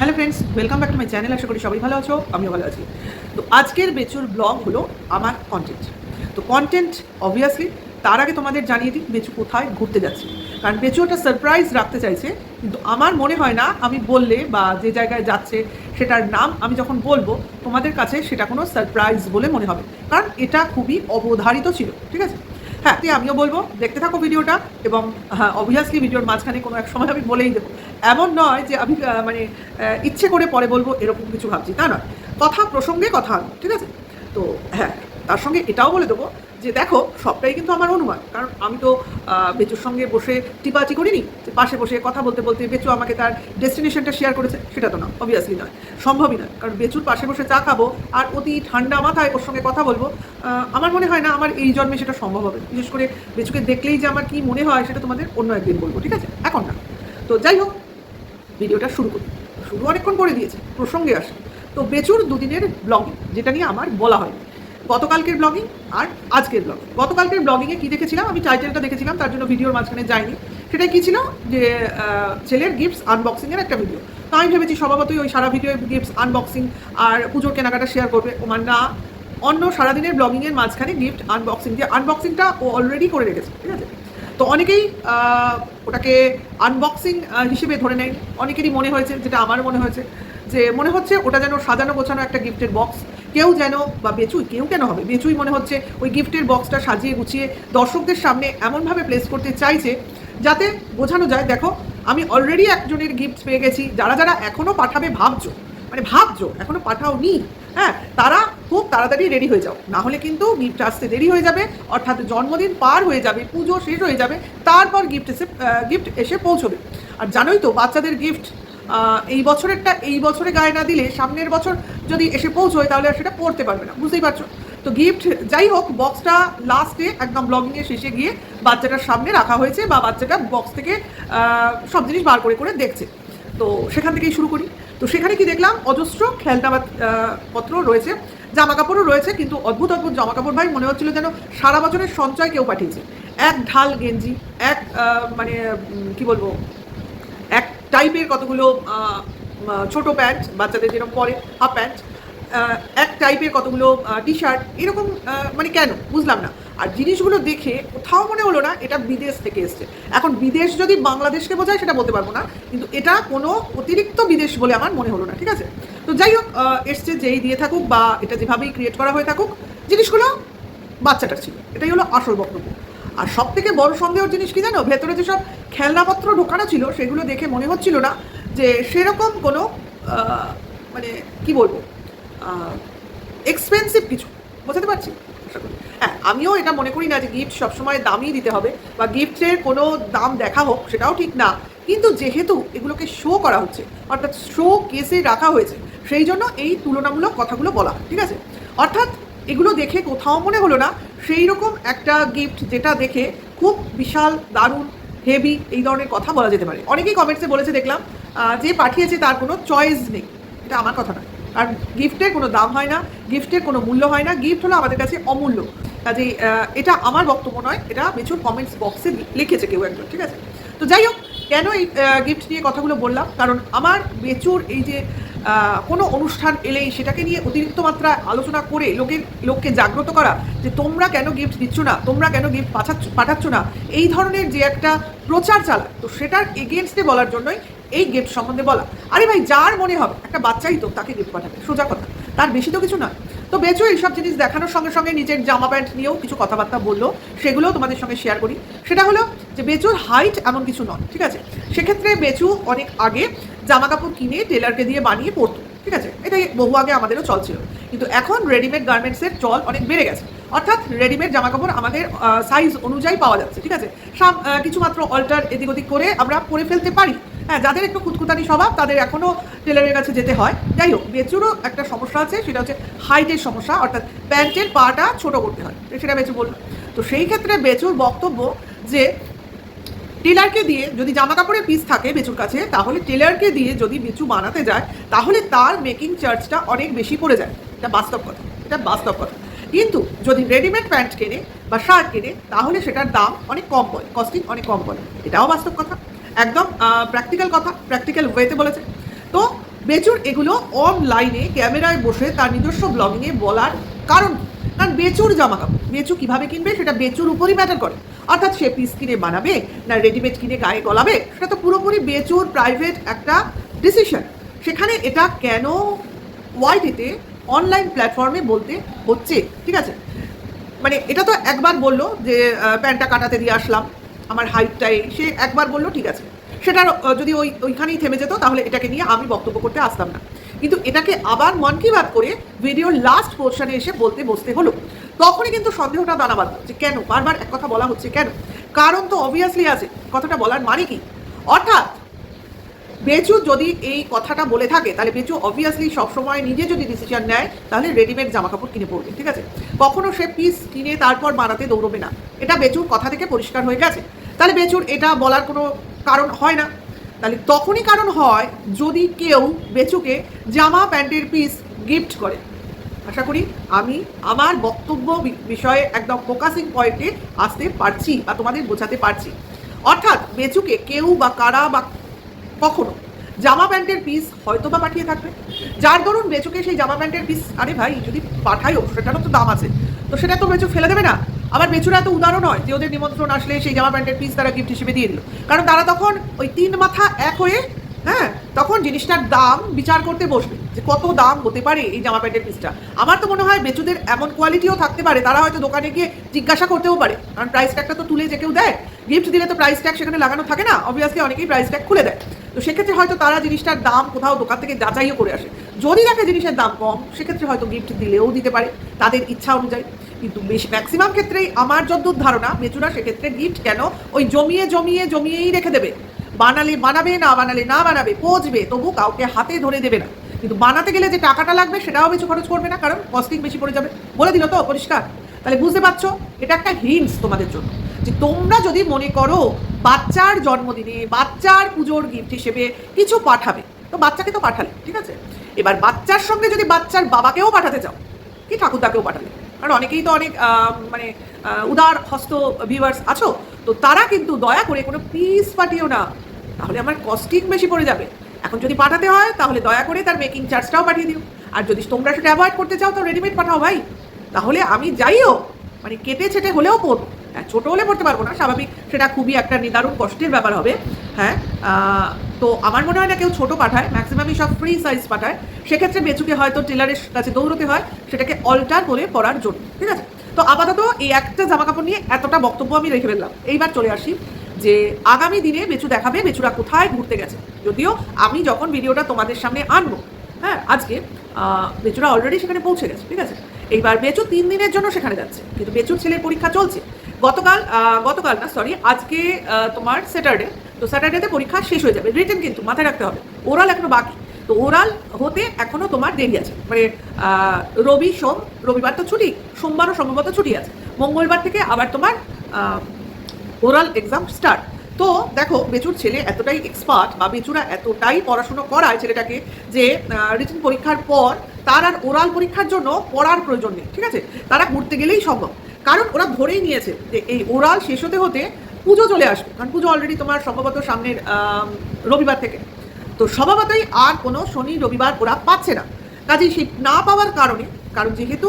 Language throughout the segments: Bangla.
Hello friends welcome back to my channel আশা করি সবাই ভালো আছো, আমিও ভালো আছি। তো আজকের বেচুর ব্লগ হলো আমার কন্টেন্ট তো কন্টেন্ট অবভিয়াসলি তার আগে তোমাদের জানিয়ে দিই বেচু কোথায় ঘুরতে যাচ্ছে। কারণ বেচু একটা সারপ্রাইজ রাখতে চাইছে, কিন্তু আমার মনে হয় না আমি বললে বা যে জায়গায় যাচ্ছে সেটার নাম আমি যখন বলব, তোমাদের কাছে সেটা কোনো সারপ্রাইজ বলে মনে হবে। কারণ এটা খুবই অবধারিত ছিল, ঠিক আছে? হ্যাঁ তুই আমিও বলব, দেখতে থাকো ভিডিওটা এবং হ্যাঁ অবভিয়াসলি ভিডিওর মাঝখানে কোনো এক সময় আমি বলেই দেবো। এমন নয় যে আমি মানে ইচ্ছে করে পরে বলব এরকম কিছু ভাবছি, তা নয়। কথা প্রসঙ্গে কথা, ঠিক আছে? তো হ্যাঁ তার সঙ্গে এটাও বলে দেবো যে দেখো, সবটাই কিন্তু আমার অনুমান। কারণ আমি তো বেচুর সঙ্গে বসে টিপাটি করিনি পাশে বসে কথা বলতে বলতে বেচু আমাকে তার ডেস্টিনেশনটা শেয়ার করেছে, সেটা তো না অবভিয়াসলি নয়, সম্ভবই নয়। কারণ বেচুর পাশে বসে চা খাব আর অতি ঠান্ডা মাথায় ওর সঙ্গে কথা বলব আমার মনে হয় না আমার এই জন্মে সেটা সম্ভব হবে। বিশেষ করে বেচুকে দেখলেই যে আমার কী মনে হয়, সেটা তোমাদের অন্য একদিন বলব, ঠিক আছে? এখন না। তো যাই হোক ভিডিওটা শুরু করি। শুরু অনেকক্ষণ করে দিয়েছে, প্রসঙ্গে আসে। তো বেচুর দুদিনের ব্লগিং, যেটা নিয়ে আমার বলা হয় গতকালকের ব্লগিং আর আজকের ব্লগিং। গতকালকের ব্লগিংয়ে কী দেখেছিলাম? আমি টাইটেলটা দেখেছিলাম, তার জন্য ভিডিওর মাঝখানে যাইনি। সেটা কী ছিল? যে ছেলের গিফটস আনবক্সিংয়ের একটা ভিডিও তো আমি ভেবেছি স্বভাবতই ওই সারা ভিডিও গিফটস আনবক্সিং আর পুজোর কেনাকাটা শেয়ার করবে। ওমার না। অন্য সারাদিনের ব্লগিংয়ের মাঝখানে গিফট আনবক্সিং যে আনবক্সিংটা ও অলরেডি করে রেখেছে, ঠিক আছে? তো অনেকেই ওটাকে আনবক্সিং হিসেবে ধরে নেয়। অনেকেরই মনে হয়েছে, যেটা আমার মনে হয়েছে, যে মনে হচ্ছে ওটা যেন সাজানো গোছানো একটা গিফটের বক্স কেউ যেন, বা বেচুই, কেউ কেন হবে? বেচুই মনে হচ্ছে ওই গিফটের বক্সটা সাজিয়ে গুছিয়ে দর্শকদের সামনে এমনভাবে প্লেস করতে চাইছে, যাতে বোঝানো যায়, দেখো, আমি অলরেডি একজনের গিফট পেয়ে গেছি। যারা যারা এখনও পাঠাবে, ভাবছ। মানে ভাবছ, এখনও পাঠাও নি হ্যাঁ তারা খুব তাড়াতাড়ি রেডি হয়ে যাও। না হলে কিন্তু গিফট আসতে দেরি হয়ে যাবে, অর্থাৎ জন্মদিন পার হয়ে যাবে, পুজো শেষ হয়ে যাবে, তারপর গিফট এসে গিফট এসে পৌঁছবে। আর জানোই তো, বাচ্চাদের গিফট এই বছরেরটা, এই বছরে গায়ে না দিলে সামনের বছর যদি এসে পৌঁছয়, তাহলে আর সেটা পড়তে পারবে না, বুঝতেই পারছ? তো গিফট যাই হোক বক্সটা লাস্টে একদম ব্লগিংয়ে শেষে গিয়ে বাচ্চাটার সামনে রাখা হয়েছে বা বাচ্চাটা বক্স থেকে সব জিনিস বার করে করে দেখছে। তো সেখান থেকেই শুরু করি। তো সেখানে কি দেখলাম? অজস্র খেলনা পত্র রয়েছে জামা কাপড়ও রয়েছে, কিন্তু অদ্ভুত অদ্ভুত জামা কাপড় ভাই, মনে হচ্ছিল যেন সারা বছরের সঞ্চয় কেউ পাঠিয়েছে। এক ঢাল গেঞ্জি, এক মানে কি বলব? এক টাইপের কতগুলো ছোট প্যান্ট, বাচ্চাদের যেরকম পরে, হাফ প্যান্ট এক টাইপের কতগুলো টি শার্ট এরকম মানে কেন? বুঝলাম না। আর জিনিসগুলো দেখে কোথাও মনে হলো না, এটা বিদেশ থেকে এসছে। এখন বিদেশ যদি বাংলাদেশকে বোঝায়, সেটা বলতে পারব না, কিন্তু এটা কোনো অতিরিক্ত বিদেশ বলে আমার মনে হলো না, ঠিক আছে? তো যাই হোক এসছে যেই দিয়ে থাকুক বা এটা যেভাবেই ক্রিয়েট করা হয়ে থাকুক, জিনিসগুলো বাচ্চাটার ছিল। এটাই হলো আসল বক্তব্য। আর সব থেকে বড় সন্দেহের জিনিস কি জানো? ভেতরে যেসব খেলনাপত্র ঢোকানো ছিল, সেগুলো দেখে মনে হচ্ছিল না যে সেরকম কোনো মানে কি বলব এক্সপেন্সিভ কিছু। বোঝাতে পারছি? আশা করি। হ্যাঁ আমিও এটা মনে করি না যে গিফট সবসময় দামই দিতে হবে বা গিফটের কোনো দাম দেখা হোক, সেটাও ঠিক না। কিন্তু যেহেতু এগুলোকে শো করা হচ্ছে, অর্থাৎ শো কেসে রাখা হয়েছে, সেই জন্য এই তুলনামূলক কথাগুলো বলা, ঠিক আছে? অর্থাৎ এগুলো দেখে কোথাও মনে হলো না, সেই রকম একটা গিফট যেটা দেখে খুব বিশাল, দারুণ হেভি এই ধরনের কথা বলা যেতে পারে। অনেকেই কমেন্টসে বলেছে, দেখলাম যে পাঠিয়েছে তার কোনো চয়েস নেই। এটা আমার কথা নয়। আর গিফটের কোনো দাম হয় না গিফটের কোনো মূল্য হয় না গিফট হলো আমাদের কাছে অমূল্য। আহ, এটা আমার বক্তব্য নয় এটা বেচুর কমেন্টস বক্সে লিখেছে কেউ একজন ঠিক আছে? তো যাই হোক কেন এই গিফট নিয়ে কথাগুলো বললাম? কারণ আমার বেচুর এই যে কোনো অনুষ্ঠান এলেই সেটাকে নিয়ে অতিরিক্ত মাত্রায় আলোচনা করে লোকের লোককে জাগ্রত করা যে তোমরা কেন গিফট দিচ্ছ না তোমরা কেন গিফট পাঠাচ্ছ পাঠাচ্ছ না এই ধরনের যে একটা প্রচার চালায় তো সেটার এগেনস্টে বলার জন্যই এই গিফট সম্বন্ধে বলা। আরে ভাই, যার মনে হবে, একটা বাচ্চাই তো তাকে গিফট পাঠাবে, সোজা কথা। তার বেশি তো কিছু নয়। তো বেচু এইসব জিনিস দেখানোর সঙ্গে সঙ্গে নিজের জামা প্যান্ট নিয়েও কিছু কথাবার্তা বলল, সেগুলোও তোমাদের সঙ্গে শেয়ার করি। সেটা হলো যে বেচুর হাইট এমন কিছু নয়, ঠিক আছে? সেক্ষেত্রে বেচু অনেক আগে জামা কাপড় কিনে টেলারকে দিয়ে বানিয়ে পরতো, ঠিক আছে? এটাই বহু আগে আমাদেরও চল ছিল। কিন্তু এখন রেডিমেড গার্মেন্টসের চল অনেক বেড়ে গেছে। অর্থাৎ রেডিমেড জামা কাপড় আমাদের সাইজ অনুযায়ী পাওয়া যাচ্ছে, ঠিক আছে? কিছু মাত্র অল্টার এদিক ওদিক করে আমরা পরে ফেলতে পারি। হ্যাঁ যাদের একটু কুতকুতানি স্বভাব, তাদের এখনও টেলারের কাছে যেতে হয়। যাই হোক, বেচুরও একটা সমস্যা আছে, সেটা হচ্ছে হাইটের সমস্যা, অর্থাৎ প্যান্টের পাটা ছোট করতে হয়। সেটা বেচু বলল। তো সেই ক্ষেত্রে বেচুর বক্তব্য যে, টেলারকে দিয়ে যদি জামা কাপড়ের পিস থাকে বেচুর কাছে, তাহলে টেলারকে দিয়ে যদি বেচু বানাতে যায়, তাহলে তার মেকিং চার্জটা অনেক বেশি পড়ে যায়। এটা বাস্তব কথা। এটা বাস্তব কথা। কিন্তু যদি রেডিমেড প্যান্ট কেনে বা শার্ট কেনে, তাহলে সেটার দাম অনেক কম পড়ে কস্টিং অনেক কম পড়ে। এটাও বাস্তব কথা। একদম প্র্যাকটিক্যাল কথা প্র্যাকটিক্যাল ওয়েতে বলেছে। তো বেচুর এগুলো অনলাইনে ক্যামেরায় বসে তার নিজস্ব ব্লগিংয়ে বলার কারণ? কারণ বেচুর জামা কাপড় বেচু কীভাবে কিনবে সেটা বেচুর উপরই ম্যাটার করে। অর্থাৎ সে পিস কিনে বানাবে, না রেডিমেড কিনে গায়ে গলাবে, সেটা তো পুরোপুরি বেচুর প্রাইভেট একটা ডিসিশন সেখানে এটা কেন ওয়াইটিতে অনলাইন প্ল্যাটফর্মে বলতে হচ্ছে? ঠিক আছে? মানে এটা তো একবার বলল যে প্যান্টটা কাটাতে দিয়ে আসলাম। আমার হাইটটাই সে একবার বলল, ঠিক আছে। সেটার যদি ওই, ওইখানেই থেমে যেত, তাহলে এটাকে নিয়ে আমি বক্তব্য করতে আসতাম না। কিন্তু এটাকে আবার মন কি বাত করে ভিডিওর লাস্ট পোর্শনে এসে বলতে বসতে হলো। তখনই কিন্তু সন্দেহটা দানা যে কেন? বারবার এক কথা বলা হচ্ছে কেন? কারণ তো অবভিয়াসলি আছে, কথাটা বলার মানে কি? অর্থাৎ, বেচু যদি এই কথাটা বলে থাকে, তাহলে বেচু অবভিয়াসলি সবসময় নিজে যদি ডিসিশন নেয়, তাহলে রেডিমেড জামা কাপড় কিনে পড়বে ঠিক আছে? কখনো সে পিস কিনে তারপর বানাতে দৌড়বে না। এটা বেচুর কথা থেকে পরিষ্কার হয়ে গেছে। তাহলে বেচুর এটা বলার কোনো কারণ হয় না। তাহলে তখনই কারণ হয় যদি কেউ বেচুকে জামা প্যান্টের পিস গিফট করে। আশা করি আমি আমার বক্তব্য বিষয়ে একদম ফোকাসিং পয়েন্টে আসতে পারছি বা তোমাদের বোঝাতে পারছি। অর্থাৎ বেচুকে কেউ বা কারা বা কখনো জামা প্যান্টের পিস হয়তো বা পাঠিয়ে থাকবে। যার দরুন বেচুকে সেই জামা প্যান্টের পিস আরে ভাই, যদি পাঠায়ও, সেটারও তো দাম আছে। তো সেটা তো বেচু ফেলে দেবে না। আবার বেচুরা এত উদাহরণ হয় যে ওদের নিমন্ত্রণ আসলে সেই জামা প্যান্টের পিস তারা গিফট হিসেবে দিয়ে দিল। কারণ তারা তখন ওই তিন মাথা এক হয়ে হ্যাঁ তখন জিনিসটার দাম বিচার করতে বসবে যে কত দাম হতে পারে এই জামা প্যান্টের পিসটা আমার তো মনে হয় বেচুদের এমন কোয়ালিটিও থাকতে পারে, তারা হয়তো দোকানে গিয়ে জিজ্ঞাসা করতেও পারে। কারণ প্রাইস ট্যাগটা তো তুলে যে কেউ দেয় গিফট দিলে তো প্রাইস ট্যাগ সেখানে লাগানো থাকে না অবভিয়াসলি অনেকেই প্রাইস ট্যাগ খুলে দেয়। তো সেক্ষেত্রে হয়তো তারা জিনিসটার দাম কোথাও দোকান থেকে যাচাইও করে আসে। যদি দেখে জিনিসের দাম কম, সেক্ষেত্রে হয়তো গিফট দিলেও দিতে পারে, তাদের ইচ্ছা অনুযায়ী। কিন্তু বেশ ম্যাক্সিমাম ক্ষেত্রেই আমার যদ্দূর ধারণা বেচুরা সেক্ষেত্রে গিফট কেন ওই জমিয়ে জমিয়ে, জমিয়েই রেখে দেবে। বানালে বানাবে, না বানালে না বানাবে, পচবে, তবু কাউকে হাতে ধরে দেবে না। কিন্তু বানাতে গেলে যে টাকাটা লাগবে সেটাও বেশি খরচ করবে না, কারণ কস্টিং বেশি পড়ে যাবে। বলে দিল তো, পরিষ্কার? তাহলে বুঝতে পারছ, এটা একটা হিন্টস তোমাদের জন্য, যে তোমরা যদি মনে করো বাচ্চার জন্মদিনে বাচ্চার পুজোর গিফট হিসেবে কিছু পাঠাবে, তো বাচ্চাকে তো পাঠালে, ঠিক আছে? এবার বাচ্চার সঙ্গে যদি বাচ্চার বাবাকেও পাঠাতে চাও, কি ঠাকুরদাকেও পাঠালে? কারণ অনেকেই তো অনেক মানে উদার, হস্ত ভিউয়ার্স আছো, তো তারা কিন্তু দয়া করে কোনো পিস পাঠিও না। তাহলে আমার কস্টিং বেশি পড়ে যাবে। এখন যদি পাঠাতে হয়, তাহলে দয়া করে তার মেকিং চার্জটাও পাঠিয়ে দিও। আর যদি তোমরা সেটা অ্যাভয়েড করতে চাও, তো রেডিমেড পাঠাও ভাই। তাহলে আমি যাইও মানে কেটে ছেটে হলেও পড়ব হ্যাঁ ছোটো হলে পড়তে পারব না, স্বাভাবিক সেটা খুবই একটা নিদারুণ কষ্টের ব্যাপার হবে। হ্যাঁ তো আমার মনে হয় না কেউ ছোটো পাঠায় ম্যাক্সিমামই সব ফ্রি সাইজ পাঠায়। সেক্ষেত্রে বেচুকে হয়তো টেলারের কাছে দৌড়তে হয়, সেটাকে অল্টার করে পরার জন্য, ঠিক আছে? তো আপাতত এই একটা জামা কাপড় নিয়ে এতটা বক্তব্য আমি রেখে ফেললাম। এইবার চলে আসি যে আগামী দিনে বেচু দেখাবে বেচুরা কোথায় ঘুরতে গেছে। যদিও আমি যখন ভিডিওটা তোমাদের সামনে আনব হ্যাঁ আজকে বেচুরা অলরেডি সেখানে পৌঁছে গেছে, ঠিক আছে? এইবার বেচু তিন দিনের জন্য সেখানে যাচ্ছে, কিন্তু বেচুর ছেলের পরীক্ষা চলছে। গতকাল গতকাল না সরি আজকে তোমার স্যাটারডে তো স্যাটারডেতে পরীক্ষা শেষ হয়ে যাবে রিটেন কিন্তু মাথায় রাখতে হবে। ওরাল এখনও বাকি। তো ওরাল হতে এখনও তোমার দেরি আছে। মানে রবি সোম, রবিবার তো ছুটি, সোমবারও সম্ভবত ছুটি আছে। মঙ্গলবার থেকে আবার তোমার ওরাল এক্সাম স্টার্ট তো দেখো, বেচুর ছেলে এতটাই এক্সপার্ট বা বেচুরা এতটাই পড়াশুনো করায় ছেলেটাকে যে রিটেন পরীক্ষার পর তার আর ওরাল পরীক্ষার জন্য পড়ার প্রয়োজন নেই, ঠিক আছে? তারা ঘুরতে গেলেই সম্ভব। কারণ ওরা ধরেই নিয়েছে যে, এই ওরাল শেষ হতে হতে পুজো চলে আসবে। কারণ পুজো অলরেডি তোমার সম্ভবত সামনের রবিবার থেকে। তো স্বভাবতই আর কোনো শনি, রবিবার ওরা পাচ্ছে না। কাজেই সেই না পাওয়ার কারণে, কারণ যেহেতু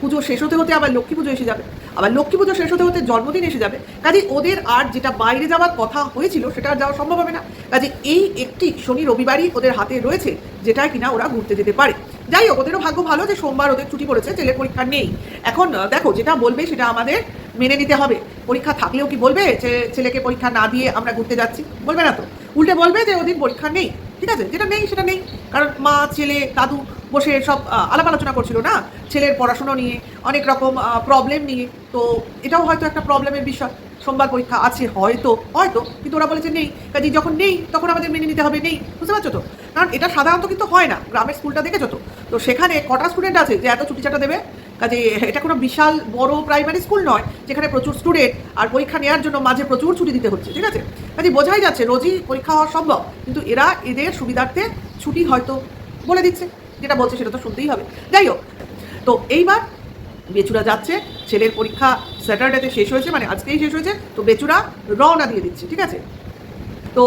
পুজো শেষ হতে হতে আবার লক্ষ্মী পুজো এসে যাবে, আবার লক্ষ্মী পুজো শেষ হতে হতে জন্মদিন এসে যাবে কাজে ওদের আর যেটা বাইরে যাওয়ার কথা হয়েছিল সেটা আর যাওয়া সম্ভব হবে না। কাজে এই একটি শনি, রবিবারই ওদের হাতে রয়েছে যেটা কিনা ওরা ঘুরতে যেতে পারে। যাই হোক, ওদেরও ভাগ্য ভালো যে সোমবার ওদের ছুটি পড়েছে ছেলের পরীক্ষা নেই। এখন দেখো যেটা বলবে সেটা আমাদের মেনে নিতে হবে। পরীক্ষা থাকলেও কি বলবে যে ছেলেকে পরীক্ষা না দিয়ে আমরা ঘুরতে যাচ্ছি? বলবে না তো? উল্টে বলবে যে ওদের পরীক্ষা নেই, ঠিক আছে? যেটা নেই, সেটা নেই। কারণ মা, ছেলে, দাদু বসে সব আলাপ আলোচনা করছিল না? ছেলের পড়াশুনো নিয়ে, অনেক রকম প্রবলেম নিয়ে। তো এটাও হয়তো একটা প্রবলেমের বিষয়। সোমবার পরীক্ষা আছে, হয়তো হয়তো, কিন্তু ওরা বলেছে নেই। কাজে যখন নেই, তখন আমাদের মেনে নিতে হবে নেই। বুঝতে পারছ তো? কারণ এটা সাধারণত কিন্তু হয় না। গ্রামের স্কুলটা দেখেছ তো? তো সেখানে কটা স্টুডেন্ট আছে যে এত ছুটি চাটা দেবে? কাজে এটা কোনো বিশাল বড় প্রাইমারি স্কুল নয়, যেখানে প্রচুর স্টুডেন্ট আর পরীক্ষা নেওয়ার জন্য মাঝে প্রচুর ছুটি দিতে হচ্ছে, ঠিক আছে? কাজে বোঝাই যাচ্ছে রোজই পরীক্ষা হওয়া সম্ভব, কিন্তু এরা এদের সুবিধার্থে ছুটি হয়তো বলে দিচ্ছে, যেটা বলছে সেটা তো শুনতেই হবে। যাই হোক, তো এইবার বেচুরা যাচ্ছে, ছেলের পরীক্ষা স্যাটারডেতে শেষ হয়েছে মানে আজকেই শেষ হয়েছে, তো বেচুরা রওনা দিয়ে দিচ্ছে, ঠিক আছে? তো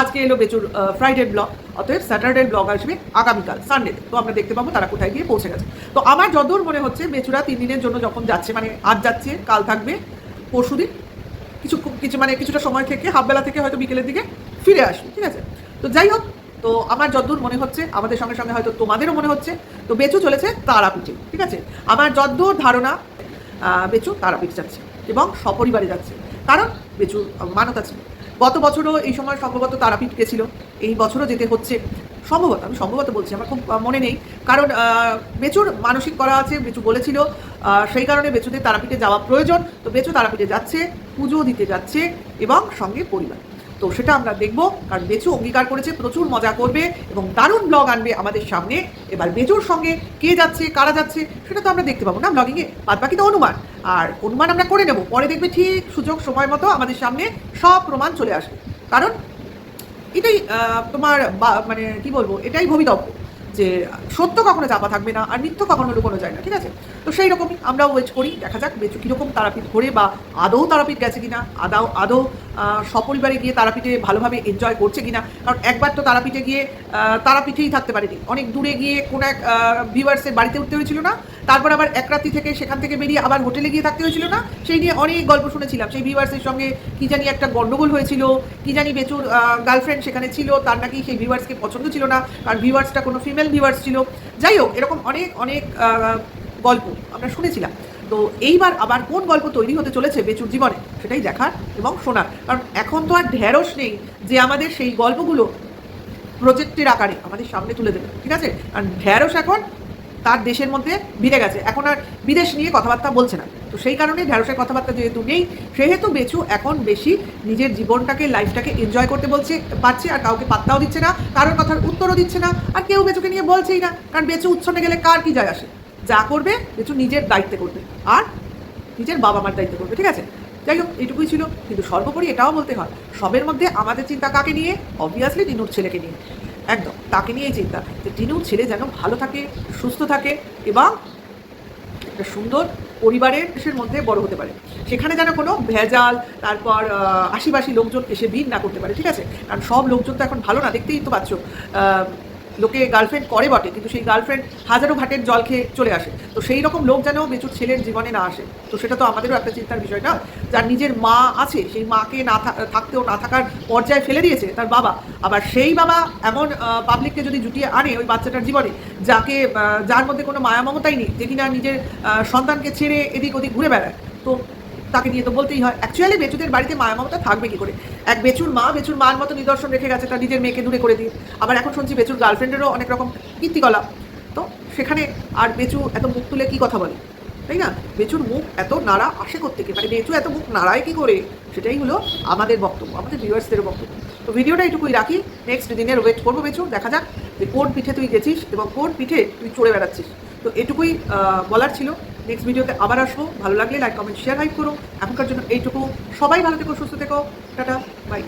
আজকে এলো বেচুর ফ্রাইডে ব্লগ অতএব স্যাটারডে ব্লগ আসবে আগামীকাল সানডে তো। আমরা দেখতে পাবো তারা কোথায় গিয়ে পৌঁছে গেছে। তো আমার যতদূর মনে হচ্ছে, বেচুরা তিন দিনের জন্য যখন যাচ্ছে মানে আজ যাচ্ছে, কাল থাকবে, পরশু দিন, কিছু কিছু মানে কিছুটা সময় থেকে হাফবেলা থেকে হয়তো বিকেলের দিকে ফিরে আসবে, ঠিক আছে? তো যাই হোক, তো আমার যদ্দূর মনে হচ্ছে, আমাদের সঙ্গে সঙ্গে হয়তো তোমাদেরও মনে হচ্ছে, তো বেচু চলেছে তারাপীঠে, ঠিক আছে? আমার যদ্দূর ধারণা বেচু তারাপীঠ যাচ্ছে এবং সপরিবারে যাচ্ছে। কারণ বেচু মানত আছে গত বছরও এই সময় সম্ভবত তারাপীঠ গেছিল। এই বছরও যেতে হচ্ছে। সম্ভবত, আমি সম্ভবত বলছি, আমার খুব মনে নেই। কারণ বেচুর মানসিক করা আছে, বেচু বলেছিল। সেই কারণে বেচুদের তারাপীঠে যাওয়া প্রয়োজন। তো বেচু তারাপীঠে যাচ্ছে, পুজো দিতে যাচ্ছে এবং সঙ্গে পরিবার। তো সেটা আমরা দেখব, কারণ বেচু অঙ্গীকার করেছে, প্রচুর মজা করবে এবং দারুণ ব্লগ আনবে আমাদের সামনে। এবার বেচুর সঙ্গে কে যাচ্ছে, কারা যাচ্ছে, সেটা তো আমরা দেখতে পাবো না ব্লগিংয়ে বাদ বাকি তো অনুমান। আর অনুমান আমরা করে নেব, পরে দেখবে ঠিক সুযোগ, সময় মতো আমাদের সামনে সব প্রমাণ চলে আসবে। কারণ এটাই তোমার মানে কি বলব, এটাই ভবিতব্য। যে সত্য কখনো চাপা থাকবে না আর মিথ্য কখনো লুকোনো যায় না, ঠিক আছে? তো সেই রকমই আমরাও ওয়েট করি, দেখা যাক বেচু কীরকম তারাপীঠ ঘোরে বা আদৌ তারাপীঠ গেছে কিনা আদাও আদৌ সপরিবারে গিয়ে তারাপীঠে ভালোভাবে এনজয় করছে কিনা, কারণ একবার তো তারাপীঠে গিয়ে তারাপীঠেই থাকতে পারেনি। অনেক দূরে গিয়ে কোনো এক ভিউয়ার্সের বাড়িতে উঠতে হয়েছিল না তারপর আবার এক রাত্রি থেকে সেখান থেকে বেরিয়ে আবার হোটেলে গিয়ে থাকতে হয়েছিল না? সেই নিয়ে অনেক গল্প শুনেছিলাম। সেই ভিউয়ার্সের সঙ্গে কি জানি একটা গন্ডগোল হয়েছিল, কি জানি বেচুর গার্লফ্রেন্ড সেখানে ছিল, তার নাকি সেই ভিউয়ার্সকে পছন্দ ছিল না, কারণ ভিউয়ার্সটা কোনো ফিমেল ভিউয়ার্স ছিল। যাই হোক, এরকম অনেক অনেক গল্প আমরা শুনেছিলাম। তো এইবার আবার কোন গল্প তৈরি হতে চলেছে বেচুর জীবনে, সেটাই দেখার এবং শোনার। কারণ এখন তো আর ঢেঁড়স নেই যে আমাদের সেই গল্পগুলো প্রজেক্টের আকারে আমাদের সামনে তুলে দেবে, ঠিক আছে? আর ঢ্যাঁড়স এখন তার দেশের মধ্যে ভিড়ে গেছে। এখন আর বিদেশ নিয়ে কথাবার্তা বলছে না। তো সেই কারণে ঢ্যাঁড়সের কথাবার্তা যেহেতু নেই, সেহেতু বেচু এখন বেশি নিজের জীবনটাকে লাইফটাকে এনজয় করতে বলছে, পারছে আর কাউকে পাত্তাও দিচ্ছে না, কারোর কথার উত্তরও দিচ্ছে না, আর কেউ বেচুকে নিয়ে বলছেই না। কারণ বেচু উচ্ছনে গেলে কার কি যায় আসে? যা করবে বেচু নিজের দায়িত্বে করবে আর নিজের বাবা মার দায়িত্ব করবে, ঠিক আছে? যাই হোক এটুকুই ছিল। কিন্তু সর্বোপরি এটাও বলতে হয়, সবের মধ্যে আমাদের চিন্তা কাকে নিয়ে? অবভিয়াসলি টিনুর ছেলেকে নিয়ে। একদম, তাকে নিয়েই চিন্তা। যে তিনিও ছেলে যেন ভালো থাকে, সুস্থ থাকে এবং একটা সুন্দর পরিবারের দেশের মধ্যে বড় হতে পারে। সেখানে যেন কোনো ভেজাল, তারপর আশিবাসী লোকজন এসে ভিড় না করতে পারে, ঠিক আছে? কারণ সব লোকজন তো এখন ভালো না, দেখতেই তো পাচ্ছ। লোকে গার্লফ্রেন্ড করে বটে, কিন্তু সেই গার্লফ্রেন্ড হাজারো ঘাটের জল খেয়ে চলে আসে। তো সেই রকম লোক যেন বেচুর ছেলের জীবনে না আসে। তো সেটা তো আমাদেরও একটা চিন্তার বিষয় না? যার নিজের মা আছে, সেই মাকে না থাকতেও না থাকার পর্যায়ে ফেলে দিয়েছে তার বাবা। আবার সেই বাবা এমন পাবলিককে যদি জুটিয়ে আনে ওই বাচ্চাটার জীবনে, যাকে যার মধ্যে কোনো মায়া মমতাই নেই, যে কিনা নিজের সন্তানকে ছেড়ে এদিক ওদিক ঘুরে বেড়ায়। তো তাকে নিয়ে তো বলতেই হয়। অ্যাকচুয়ালি বেচুদের বাড়িতে মায়া মমতা থাকবে কি করে? এক বেচুর মা, বেচুর মার মতো নিদর্শন রেখে গেছে তার নিজের মেয়েকে দূরে করে দিয়ে। আবার এখন শুনছি বেচুর গার্লফ্রেন্ডেরও অনেক রকম কীর্তিকলা। তো সেখানে আর বেচু এত মুখ তুলে কি কথা বলে? তাই না? বেচুর মুখ এত নাড়া আসে থেকে মানে বেচু এত মুখ নাড়ায় কি করে? সেটাই হলো আমাদের বক্তব্য, আমাদের ভিউয়ার্সদের বক্তব্য। তো ভিডিওটা এটুকুই রাখি। নেক্সট দিনের ওয়েট করব বেচু দেখা যাক যে কোন পিঠে তুই গেছিস এবং কোন পিঠে তুই চড়ে বেড়াচ্ছিস। তো এটুকুই বলার ছিল। নেক্সট ভিডিওতে আবার আসব। ভালো লাগলে লাইক কমেন্ট শেয়ার হাইপ করো। এখনকার জন্য এইটুকু। সবাই ভালো থেকো, সুস্থ থেকো। Tata bye